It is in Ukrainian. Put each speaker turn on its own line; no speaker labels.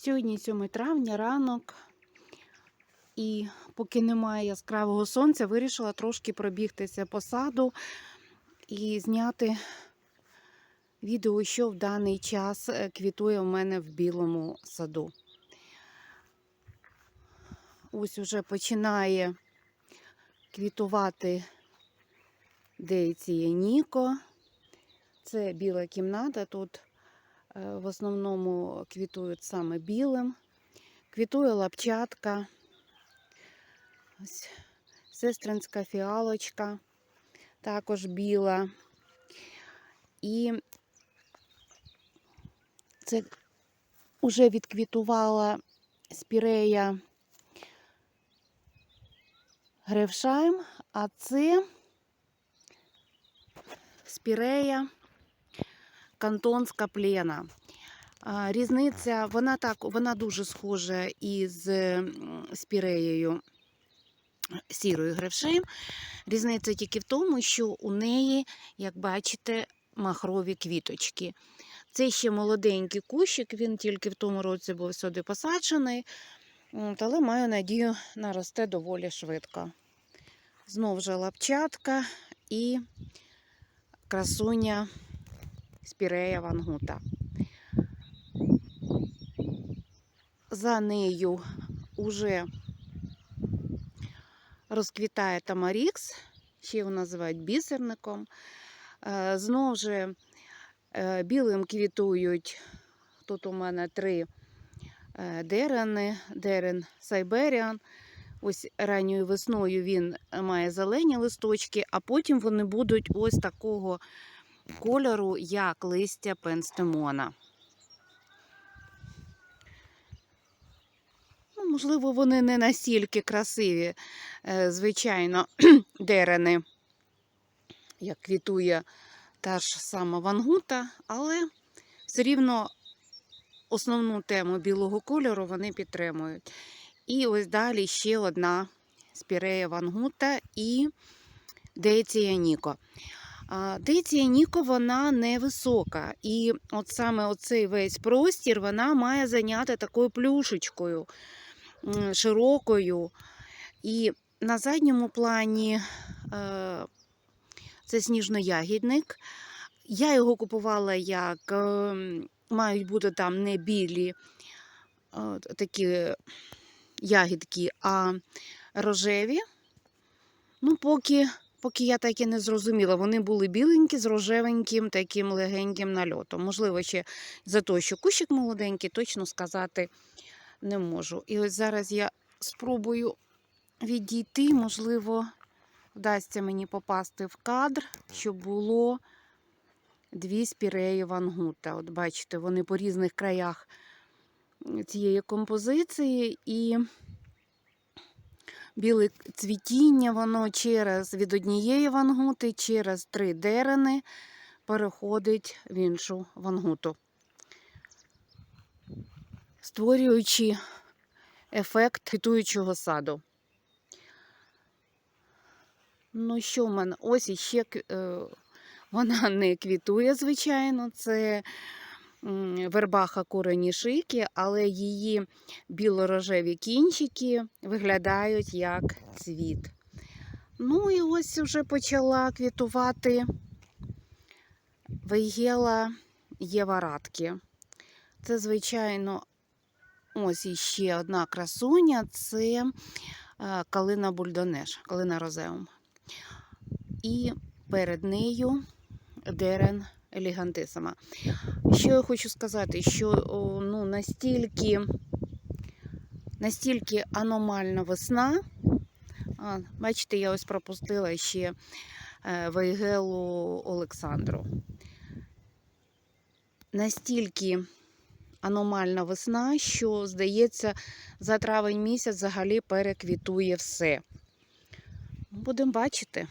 Сьогодні 7 травня, ранок, і поки немає яскравого сонця, вирішила трошки пробігтися по саду і зняти відео, що в даний час е, квітує у мене в білому саду. Ось уже починає квітувати Дейція Ніко. Це біла кімната. Тут в основному квітують саме білим. Квітує лапчатка, сестринська фіалочка, також біла. І це вже відквітувала спірея Гревшайм, а це спірея кантонська плена. Різниця, вона так, вона дуже схожа із спіреєю сірою гревшем. Різниця тільки в тому, що у неї, як бачите, махрові квіточки. Це ще молоденький кущик, він тільки в тому році був сюди посаджений, але маю надію, наросте доволі швидко. Знов же лапчатка і красуня спірея вангута. За нею уже розквітає тамарікс, ще його називають бісерником. Е, Знов же е, білим квітують. Тут у мене три е, дерени, дерен Сайберіан. Ось ранньою весною він має зелені листочки, а потім вони будуть ось такого кольору, як листя пенстемона. Ну, можливо, вони не настільки красиві, е, звичайно, дерени, як квітує та ж сама вангута, але все рівно основну тему білого кольору вони підтримують. І ось далі ще одна спірея вангута і Дейція Ніко. А, Ніко вона невисока. І от саме оцей весь простір вона має зайняти такою плюшечкою широкою. І на задньому плані е, це сніжноягідник. Я його купувала як е, мають бути там не білі е, такі ягідки, а рожеві. Ну, поки, поки я так і не зрозуміла, вони були біленькі з рожевеньким таким легеньким нальотом. Можливо, ще за те, що кущик молоденький, точно сказати не можу. І ось зараз я спробую відійти, можливо, вдасться мені попасти в кадр, щоб було дві спіреї вангута. От бачите, вони по різних краях цієї композиції і біле цвітіння, воно через від однієї вангути, через три дерени переходить в іншу вангуту, створюючи ефект квітуючого саду. Ну, що в мене? Ось іще е, вона не квітує, звичайно, це вербаха курені шийки, але її білорожеві кінчики виглядають як цвіт. Ну і ось вже почала квітувати вейгела Єварадки. Це, звичайно, ось іще одна красуня це е, калина бульдонеш, калина розеум. І перед нею дерен елегантисима. Що я хочу сказати, що ну, настільки, настільки аномальна весна. А, бачите, я ось пропустила ще е, Вейгелу Олександру. Настільки аномальна весна, що, здається, за травень місяць взагалі переквітує все. Будемо бачити.